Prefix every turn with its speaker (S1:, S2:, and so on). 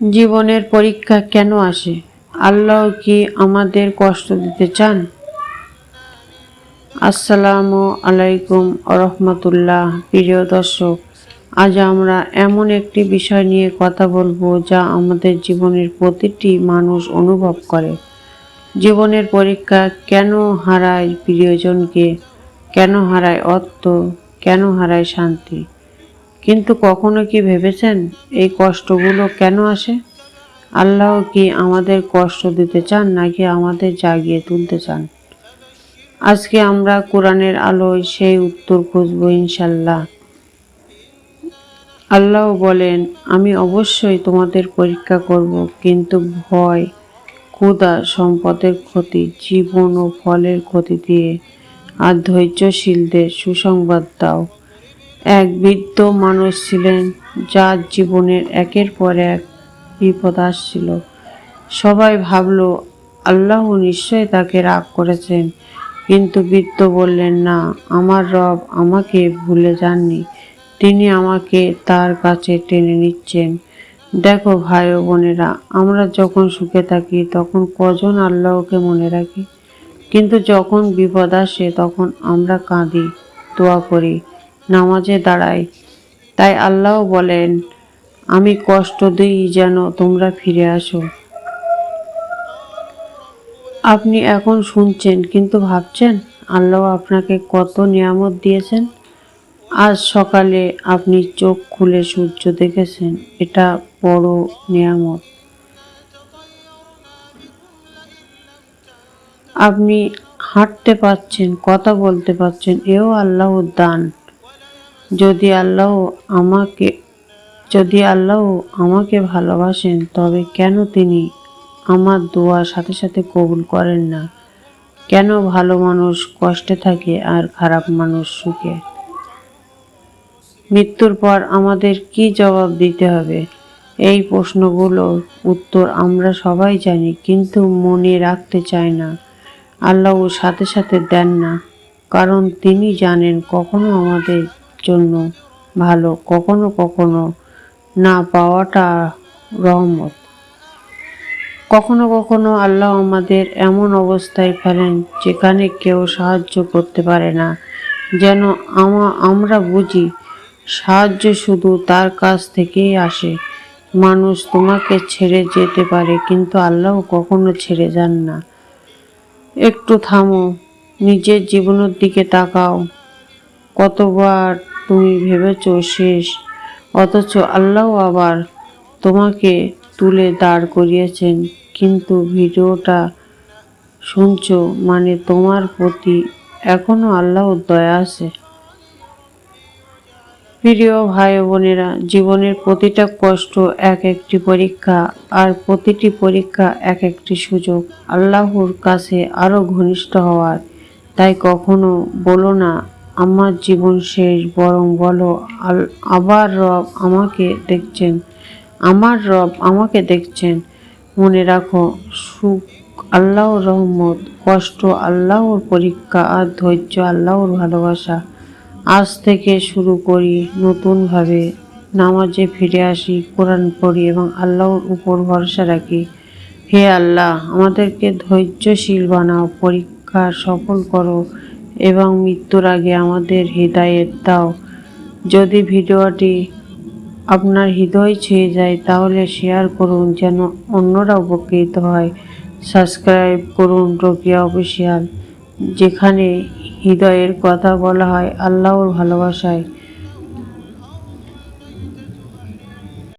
S1: জীবনের পরীক্ষা কেন আসে? আল্লাহ কি আমাদের কষ্ট দিতে চান? আসসালামু আলাইকুম রহমতুল্লাহ। প্রিয় দর্শক, আজ আমরা এমন একটি বিষয় নিয়ে কথা বলব যা আমাদের জীবনের প্রতিটি মানুষ অনুভব করে। জীবনের পরীক্ষা কেন হারায় প্রিয়জনকে? কেন হারায় অর্থ? কেন হারায় শান্তি? কিন্তু কখনো কি ভেবেছেন এই কষ্টগুলো কেন আসে? আল্লাহ কি আমাদের কষ্ট দিতে চান নাকি আমাদের জাগিয়ে তুলতে চান? আজকে আমরা কোরআনের আলোয় সেই উত্তর খুঁজব ইনশাল্লাহ আল্লাহ বলেন, আমি অবশ্যই তোমাদের পরীক্ষা করব, কিন্তু ভয়, ক্ষুধা, সম্পদের ক্ষতি, জীবন ও ফলের ক্ষতি দিয়ে আর ধৈর্যশীলদের সুসংবাদ দাও। এক বৃদ্ধ মানুষ ছিলেন, যার জীবনের একের পর এক বিপদ আসছিল। সবাই ভাবল, আল্লাহ নিশ্চয় তাকে রাগ করেছেন। কিন্তু বৃদ্ধ বললেন, না, আমার রব আমাকে ভুলে যাননি। তিনি আমাকে তার কাছে টেনে নিচ্ছেন। দেখো ভাই ও বোনেরা, আমরা যখন সুখে থাকি, তখন কজন আল্লাহকে মনে রাখি? কিন্তু যখন বিপদ আসে, তখন আমরা কাঁদি, দোয়া করি। নামাজে দাঁড়াই তাই আল্লাহ বলেন, আমি কষ্ট দিই যেন তোমরা ফিরে আসো। আপনি এখন শুনছেন, কিন্তু ভাবছেন, আল্লাহ আপনাকে কত নিয়ামত দিয়েছেন? আজ সকালে আপনি চোখ খুলে সূর্য দেখেছেন, এটা বড় নিয়ামত। আপনি হাঁটতে পারছেন, কথা বলতে পারছেন, এও আল্লাহর দান। যদি আল্লাহ আমাকে, যদি আল্লাহ আমাকে ভালোবাসেন, তবে কেন তিনি আমার দোয়া সাথে সাথে কবুল করেন না? কেন ভালো মানুষ কষ্টে থাকে আর খারাপ মানুষ সুখে? মৃত্যুর পর আমাদের কি জবাব দিতে হবে? এই প্রশ্নগুলোর উত্তর আমরা সবাই জানি, কিন্তু মনে রাখতে চাই না। আল্লাহ সাথে সাথে দেন না, কারণ তিনি জানেন কখনো আমাদের জন্য ভালো কখনো কখনো না পাওয়াটা রহমত। কখনো কখনো আল্লাহ আমাদের এমন অবস্থায় ফেলেন যেখানে কেউ সাহায্য করতে পারে না। যেন আমা, আমরা বুঝি সাহায্য শুধু তার কাছ থেকেই আসে। মানুষ তোমাকে ছেড়ে যেতে পারে কিন্তু আল্লাহ কখনো ছেড়ে যান না। একটু থামো, নিজের জীবনের দিকে তাকাও। কতবার তুমি ভেবেছ শেষ অথচ আল্লাহ আবার তোমাকে তুলে দাঁড় করিয়েছেন। কিন্তু ভিডিওটা শুনছো মানে তোমার প্রতি এখনও আল্লাহর দয়া আছে। প্রিয় ভাই বোনেরা, জীবনের প্রতিটা কষ্ট এক একটি পরীক্ষা আর প্রতিটি পরীক্ষা এক একটি সুযোগ। আল্লাহর কাছে আরও ঘনিষ্ঠ হওয়ার, তাই কখনো বলো না আমার জীবন শেষ, বরং বলো আবার রব আমাকে দেখছেন। আমার রব আমাকে দেখছেন। মনে রাখো, সুখ আল্লাহর রহমত, কষ্ট আল্লাহর পরীক্ষা, আর ধৈর্য আল্লাহর ভালোবাসা। আজ থেকে শুরু করি নতুনভাবে। নামাজে ফিরে আসি, কোরআন পড়ি এবং আল্লাহর উপর ভরসা রাখি। হে আল্লাহ, আমাদেরকে ধৈর্যশীল বানাও, পরীক্ষা সফল করো। এবং মৃত্যুর আগে আমাদের হৃদয়ের দাও। যদি ভিডিওটি আপনার হৃদয় ছুঁয়ে যায়, তাহলে শেয়ার করুন যেন অন্যরা উপকৃত হয়। সাবস্ক্রাইব করুন রোকিয়া অফিসিয়াল, যেখানে হৃদয়ের কথা বলা হয় আল্লাহর ভালোবাসায়।